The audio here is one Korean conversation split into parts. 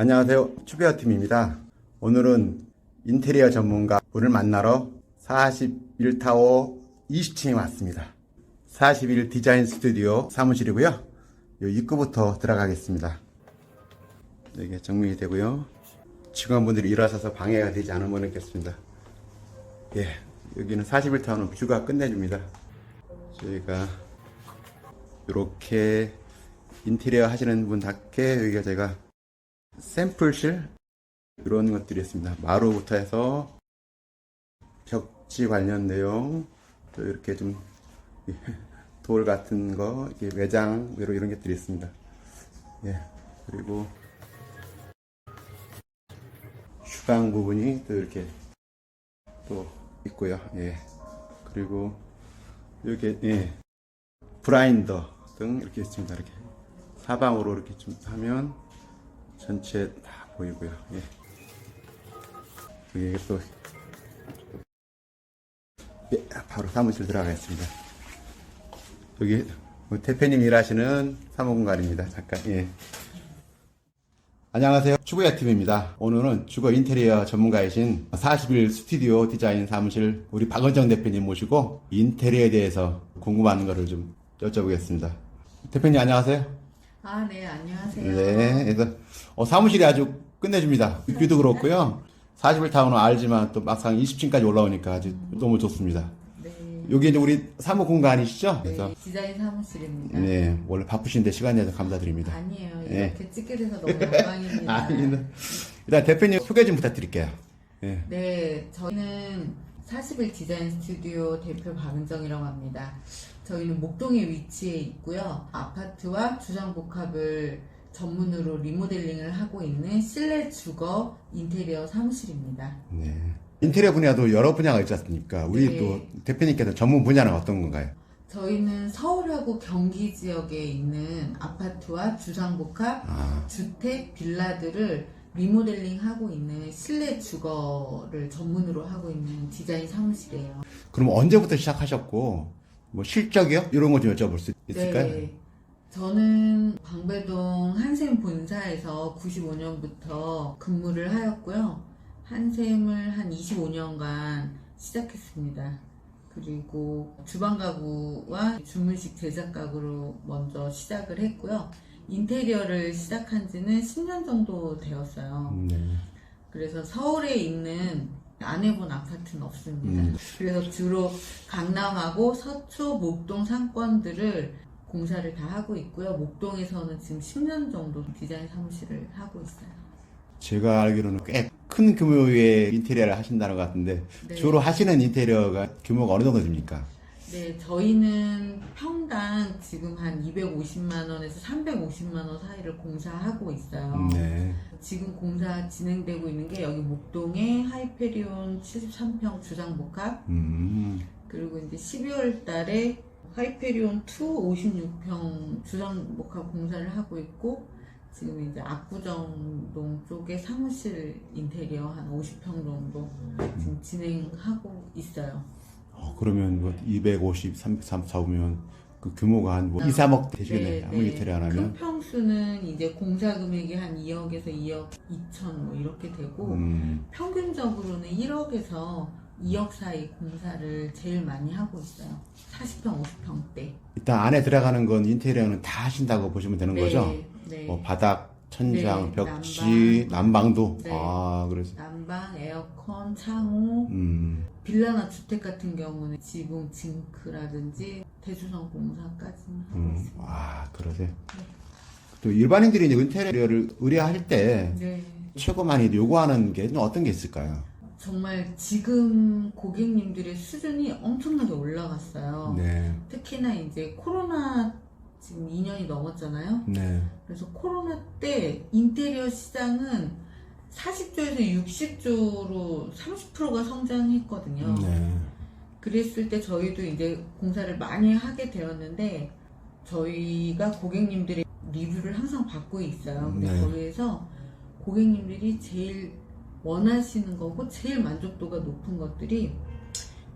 안녕하세요. 추베어 팀입니다. 오늘은 인테리어 전문가 분을 만나러 41타워 20층에 왔습니다. 41 디자인 스튜디오 사무실이고요. 요 입구부터 들어가겠습니다. 여기 정리이 되고요. 직원분들이 일하셔서 방해가 되지 않으면 좋겠습니다. 예, 여기는 41타워는 뷰가 끝내줍니다. 저희가 이렇게 인테리어 하시는 분답게 여기가 제가 샘플실 이런 것들이 있습니다. 마루부터 해서 벽지 관련 내용 또 이렇게 좀 돌 같은 거 외장 이런 이런 것들이 있습니다. 예 그리고 주방 부분이 또 이렇게 또 있고요. 예 그리고 이렇게 예 브라인더 등 이렇게 있습니다. 이렇게 사방으로 이렇게 좀 하면 전체 다 보이고요. 예. 여기 또 예, 바로 사무실 들어가겠습니다. 여기 뭐 대표님 일하시는 사무공간입니다. 잠깐 예. 안녕하세요. 주거야 팀입니다. 오늘은 주거 인테리어 전문가이신 41 스튜디오 디자인 사무실 우리 박은정 대표님 모시고 인테리어에 대해서 궁금한 거를 좀 여쭤보겠습니다. 대표님 안녕하세요. 아, 네, 안녕하세요. 네, 그래서 어, 사무실이 아주 끝내줍니다. 뷰도 그렇고요. 41타운은 알지만 또 막상 20층까지 올라오니까 아주 너무 좋습니다. 네. 여기 이제 우리 사무 공간이시죠? 그래서 네, 디자인 사무실입니다. 네, 원래 바쁘신데 시간 내서 감사드립니다. 아니에요. 네. 이렇게 찍게 돼서 너무 영광입니다. 아니, 일단 대표님 소개 좀 부탁드릴게요. 예. 네, 저희는 41 디자인 스튜디오 대표 박은정이라고 합니다. 저희는 목동에 위치해 있고요. 아파트와 주상복합을 전문으로 리모델링을 하고 있는 실내 주거 인테리어 사무실입니다. 네. 인테리어 분야도 여러 분야가 있지 않습니까? 우리 네. 또 대표님께서 전문 분야는 어떤 건가요? 저희는 서울하고 경기 지역에 있는 아파트와 주상복합, 아, 주택, 빌라들을 리모델링 하고 있는 실내 주거를 전문으로 하고 있는 디자인 사무실이에요. 그럼 언제부터 시작하셨고, 뭐 실적이요? 이런 거 좀 여쭤볼 수 있을까요? 네. 저는 방배동 한샘 본사에서 95년부터 근무를 하였고요. 한샘을 한 25년간 시작했습니다. 그리고 주방 가구와 주문식 제작 가구로 먼저 시작을 했고요. 인테리어를 시작한 지는 10년 정도 되었어요. 네. 그래서 서울에 있는 안 해본 아파트는 없습니다. 음. 그래서 주로 강남하고 서초, 목동 상권들을 공사를 다 하고 있고요. 목동에서는 지금 10년 정도 디자인 사무실을 하고 있어요. 제가 알기로는 꽤 큰 규모의 인테리어를 하신다는 것 같은데 네. 주로 하시는 인테리어가 규모가 어느 정도 됩니까? 네, 저희는 평당 지금 한 250만 원에서 350만 원 사이를 공사하고 있어요. 네. 지금 공사 진행되고 있는 게 여기 목동에 하이페리온 73평 주상복합 음, 그리고 이제 12월 달에 하이페리온 2 56평 주상복합 공사를 하고 있고 지금 이제 압구정동 쪽에 사무실 인테리어 한 50평 정도 지금 진행하고 있어요. 어, 그러면 뭐 250, 330 잡으면 그 규모가 한 뭐 2, 3억 되시겠네요. 아무 인테리어 안큰 하면. 평수는 이제 공사 금액이 한 2억에서 2억 2천 뭐 이렇게 되고 음, 평균적으로는 1억에서 2억 사이 공사를 제일 많이 하고 있어요. 40평, 50평대. 일단 안에 들어가는 건 인테리어는 다 하신다고 보시면 되는 거죠? 네. 뭐 바닥, 천장, 네, 벽지, 난방 도. 네. 아, 그래서 난방, 에어컨, 창호, 음, 빌라나 주택 같은 경우는 지붕, 징크라든지 대주성 공사까지는 하고 음, 있습니다. 와, 그러세요. 또 일반인들이 이제 인테리어를 의뢰할 때 네. 최고 많이 요구하는 게 어떤 게 있을까요? 정말 지금 고객님들의 수준이 엄청나게 올라갔어요. 네, 특히나 이제 코로나 지금 2년이 넘었잖아요. 네, 그래서 코로나 때 인테리어 시장은 40조에서 60조로 30%가 성장했거든요. 네. 그랬을 때 저희도 이제 공사를 많이 하게 되었는데 저희가 고객님들의 리뷰를 항상 받고 있어요. 근데 네. 거기에서 고객님들이 제일 원하시는 거고 제일 만족도가 높은 것들이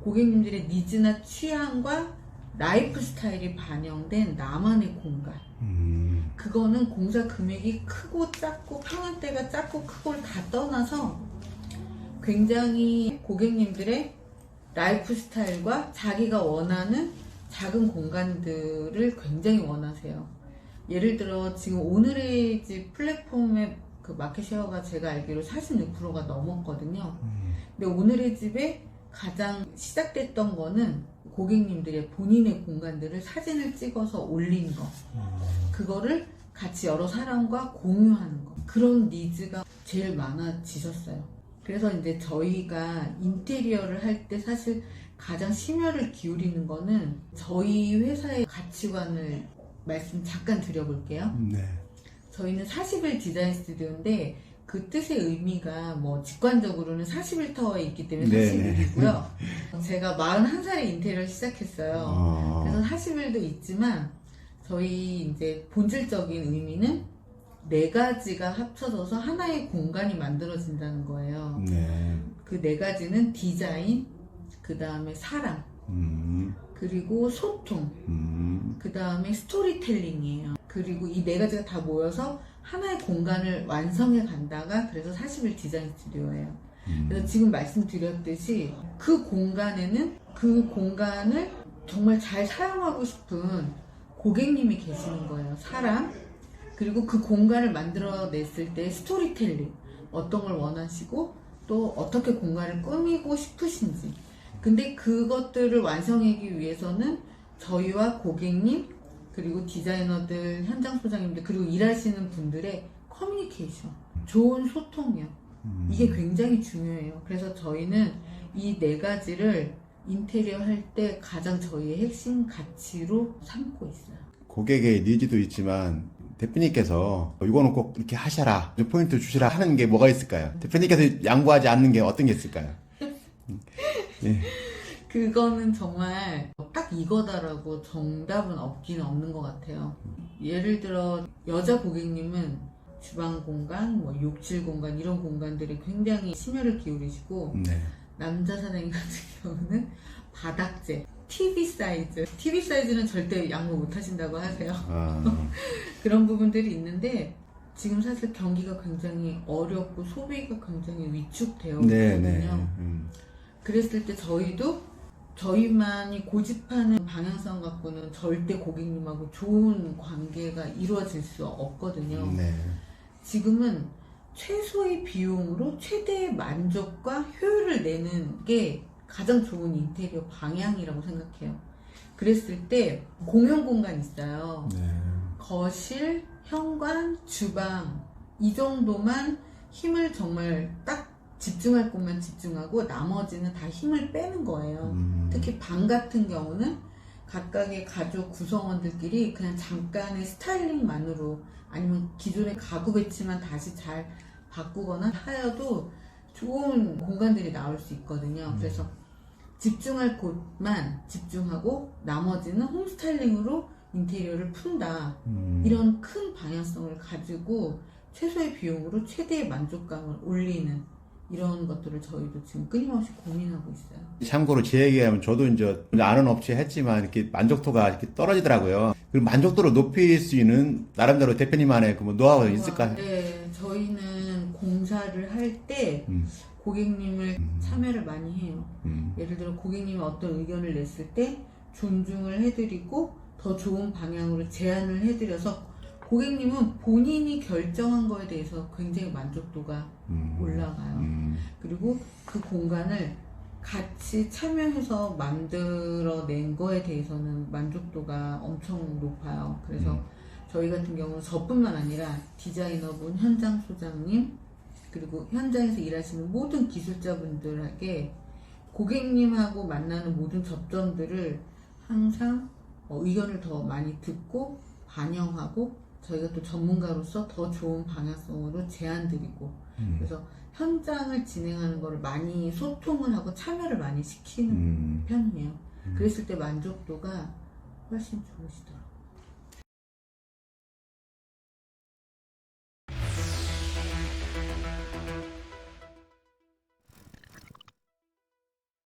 고객님들의 니즈나 취향과 라이프 스타일이 반영된 나만의 공간. 음. 그거는 공사 금액이 크고 작고 평형대가 작고 크고를 다 떠나서 굉장히 고객님들의 라이프 스타일과 자기가 원하는 작은 공간들을 굉장히 원하세요. 예를 들어 지금 오늘의 집 플랫폼의 그 마켓 쉐어가 제가 알기로 46%가 넘었거든요. 근데 오늘의 집에 가장 시작됐던 거는 고객님들의 본인의 공간들을 사진을 찍어서 올린 거. 그거를 같이 여러 사람과 공유하는 거. 그런 니즈가 제일 많아지셨어요. 그래서 이제 저희가 인테리어를 할 때 사실 가장 심혈을 기울이는 거는 저희 회사의 가치관을 말씀 잠깐 드려볼게요. 네. 저희는 40일 디자인 스튜디오인데 그 뜻의 의미가 뭐 직관적으로는 40일 터에 있기 때문에 네네. 40일이고요. 제가 41살에 인테리어를 시작했어요. 어. 그래서 40일도 있지만 저희 이제 본질적인 의미는 네 가지가 합쳐져서 하나의 공간이 만들어진다는 거예요. 네. 그 네 가지는 디자인, 그 다음에 사랑, 음. 그리고 소통, 음. 그 다음에 스토리텔링이에요. 그리고 이 네 가지가 다 모여서 하나의 공간을 완성해 간다가 그래서 40일 디자인 스튜디오예요. 음. 그래서 지금 말씀드렸듯이 그 공간에는 그 공간을 정말 잘 사용하고 싶은 고객님이 계시는 거예요. 사람. 그리고 그 공간을 만들어냈을 때 스토리텔링. 어떤 걸 원하시고 또 어떻게 공간을 꾸미고 싶으신지. 근데 그것들을 완성하기 위해서는 저희와 고객님, 그리고 디자이너들, 현장 소장님들, 그리고 일하시는 분들의 커뮤니케이션. 좋은 소통이요. 음. 이게 굉장히 중요해요. 그래서 저희는 이 네 가지를 인테리어 할 때 가장 저희의 핵심 가치로 삼고 있어요. 고객의 니즈도 있지만 대표님께서 이거는 꼭 이렇게 하셔라 좀 포인트 주시라 하는 게 뭐가 있을까요? 대표님께서 양보하지 않는 게 어떤 게 있을까요? 그거는 정말 딱 이거다라고 정답은 없기는 없는 것 같아요. 예를 들어 여자 고객님은 주방 공간, 뭐 욕실 공간 이런 공간들에 굉장히 심혈을 기울이시고 네. 남자 사장님 같은 경우는 바닥재, TV 사이즈. TV 사이즈는 절대 양보 못 하신다고 하세요. 아, 그런 부분들이 있는데 지금 사실 경기가 굉장히 어렵고 소비가 굉장히 위축되어 네, 있거든요. 네. 음. 그랬을 때 저희도 저희만이 고집하는 방향성 갖고는 절대 고객님하고 좋은 관계가 이루어질 수 없거든요. 네. 지금은 최소의 비용으로 최대의 만족과 효율을 내는 게 가장 좋은 인테리어 방향이라고 생각해요. 그랬을 때 공용 공간 있어요. 네. 거실, 현관, 주방 이 정도만 힘을 정말 딱 집중할 곳만 집중하고 나머지는 다 힘을 빼는 거예요. 음. 특히 방 같은 경우는 각각의 가족 구성원들끼리 그냥 잠깐의 스타일링만으로 아니면 기존의 가구 배치만 다시 잘 바꾸거나 하여도 좋은 공간들이 나올 수 있거든요. 그래서 집중할 곳만 집중하고 나머지는 홈스타일링으로 인테리어를 푼다. 음. 이런 큰 방향성을 가지고 최소의 비용으로 최대의 만족감을 올리는 이런 것들을 저희도 지금 끊임없이 고민하고 있어요. 참고로 제 얘기하면 저도 이제 아는 업체 했지만 이렇게 만족도가 이렇게 떨어지더라고요. 그리고 만족도를 높일 수 있는 나름대로 대표님만의 그 뭐 노하우가 있을까요? 네, 저희는 공사를 할때 음. 고객님을 참여를 많이 해요. 음. 예를 들어 고객님이 어떤 의견을 냈을 때 존중을 해드리고 더 좋은 방향으로 제안을 해드려서 고객님은 본인이 결정한 거에 대해서 굉장히 만족도가 음. 올라가요. 음. 그리고 그 공간을 같이 참여해서 만들어낸 거에 대해서는 만족도가 엄청 높아요. 그래서 음. 저희 같은 경우는 저뿐만 아니라 디자이너분, 현장 소장님, 그리고 현장에서 일하시는 모든 기술자분들에게 고객님하고 만나는 모든 접점들을 항상 어, 의견을 더 많이 듣고 반영하고 저희가 또 전문가로서 더 좋은 방향성으로 제안 드리고 음. 그래서 현장을 진행하는 거를 많이 소통을 하고 참여를 많이 시키는 음. 편이에요. 그랬을 때 만족도가 훨씬 좋으시더라고요.